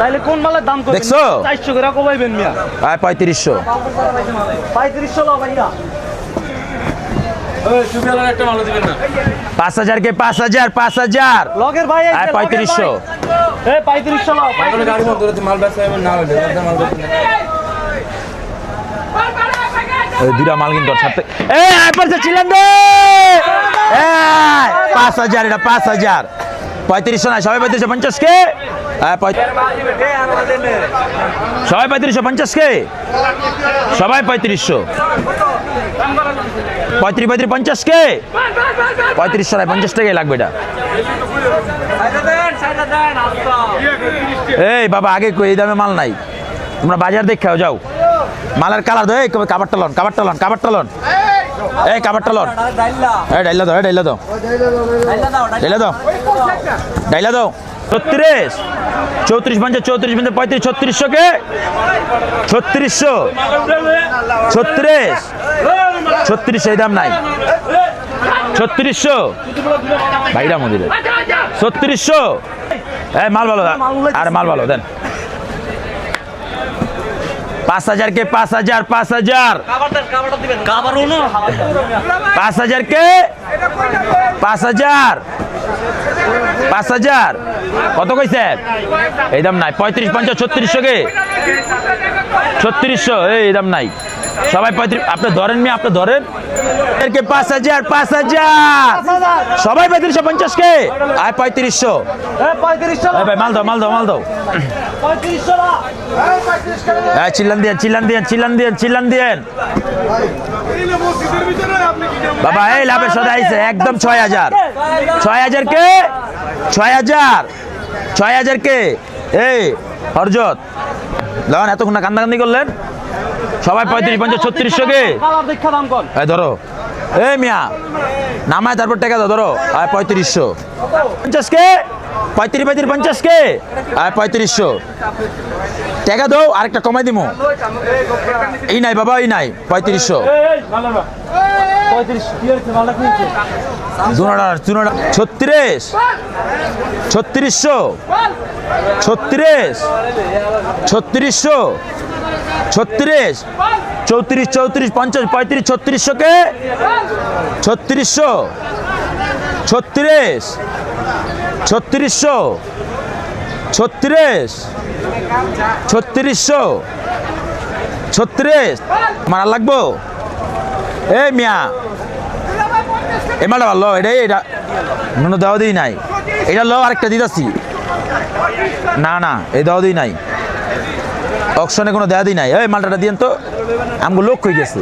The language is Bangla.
তাইলে কোন মালের দাম দেখছ? চারশো করে কমাইবেন মিয়া। আয় পঁয়ত্রিশশো। পঁয়ত্রিশশো ভাইয়া পাঁচ হাজার কে পাঁচ হাজার পাঁচ হাজার। লগের ভাই পঁয়ত্রিশশো। এ পঁয়ত্রিশশো দুটা মাল কিন্তু পড়ছে দে! পাঁচ হাজার এটা পাঁচ হাজার। পঁয়ত্রিশশো না সবাই পঁয়ত্রিশশো পঞ্চাশ কে? পঁয়- সবাই পঁয়ত্রিশশো পঞ্চাশ কে? সবাই পঁয়ত্রিশশো। পঁয়ত্রিশ পঁয়ত্রিশ, পঞ্চাশ কে? পঁয়ত্রিশশো নয়, পঞ্চাশ টাকাই লাগবে এটা। এই বাবা, আগে এই দামে মাল নাই। তোমরা বাজার দেখাও যাও। মালের কালার দো এই, কাবারটা লন কাবারটা লন কাবারটা লন। এই কাবারটা লন এই ডাইলা দাও, এই ডাইলা দাও। ডাইলা দাও। ডাইলা দাও। ছত্রিশ। চৌত্রিশ পঞ্চাশ চৌত্রিশ পঞ্চাশ পঁয়ত্রিশ ছত্রিশশো কে ছত্রিশশো। ছত্রিশ। ছত্রিশ এই দাম নাই। ছত্রিশশো। ভাইরা মন্দিরে। ছত্রিশশো। এই মাল ভালো, আর মাল ভালো, দেন। পাঁচ হাজার কে পাঁচ হাজার পাঁচ হাজার। পাঁচ হাজার কে? পাঁচ হাজার। পাঁচ হাজার। কত কইছে? এই দাম নাই পঁয়ত্রিশ পঞ্চাশ ছত্রিশশো কে? ছত্রিশশো এই দাম নাই। সবাই পঁয়ত্রিশ আপনি ধরেন মি আপনি ধরেন। কে পাঁচ হাজার পাঁচ হাজার। সবাই পঁয়ত্রিশশো পঞ্চাশ কে আয় পঁয়ত্রিশশো। ভাই মাল দাও মাল দাও মাল দাও। হ্যাঁ চিল্লান দিয়েন চিল্লান দিয়েন চিল্লান দিয়েন চিল্লান দিয়েন। বাবা এই লাভের সাথে আইছে একদম ছয় হাজার। ছয় হাজার কে ছয় হাজার। ছয় হাজার কে এই হরজত। লাগান এতক্ষণ না কান্দাকান্দি করলেন? সবাই পঁয়ত্রিশ, পঞ্চাশ ছত্রিশশো কে? ধরো। এই মিয়া, নামায় তারপর টাকা দাও, ধরো। আয় পঁয়ত্রিশশো। পঞ্চাশ কে? পঁয়ত্রিশ পঁয়ত্রিশ, পঞ্চাশ কে? আয় পঁয়ত্রিশশো। টাকা দাও, আরেকটা কমাই দিমু। এই নাই বাবা, এই নাই, পঁয়ত্রিশশো। ছত্রিশ। ছত্রিশশো। ছত্রিশ, ছত্রিশশো, ছত্রিশ, চৌত্রিশ চৌত্রিশ, পঞ্চাশ, পঁয়ত্রিশ ছত্রিশশো কে ছত্রিশশো, ছত্রিশ ছত্রিশশো ছত্রিশ ছত্রিশশো, ছত্রিশ। মারা লাগবো? এ মিয়া, এ মালটা ভালো এটা এটা দেওয়া দিই নাই। এটা লো, আরেকটা দিতাছি। না না, এই দেওয়া দিই নাই। অকশনে কোনো দেওয়া দিই নাই। এই মালটাটা দিয়েন তো আমি লোক হয়ে গেছে।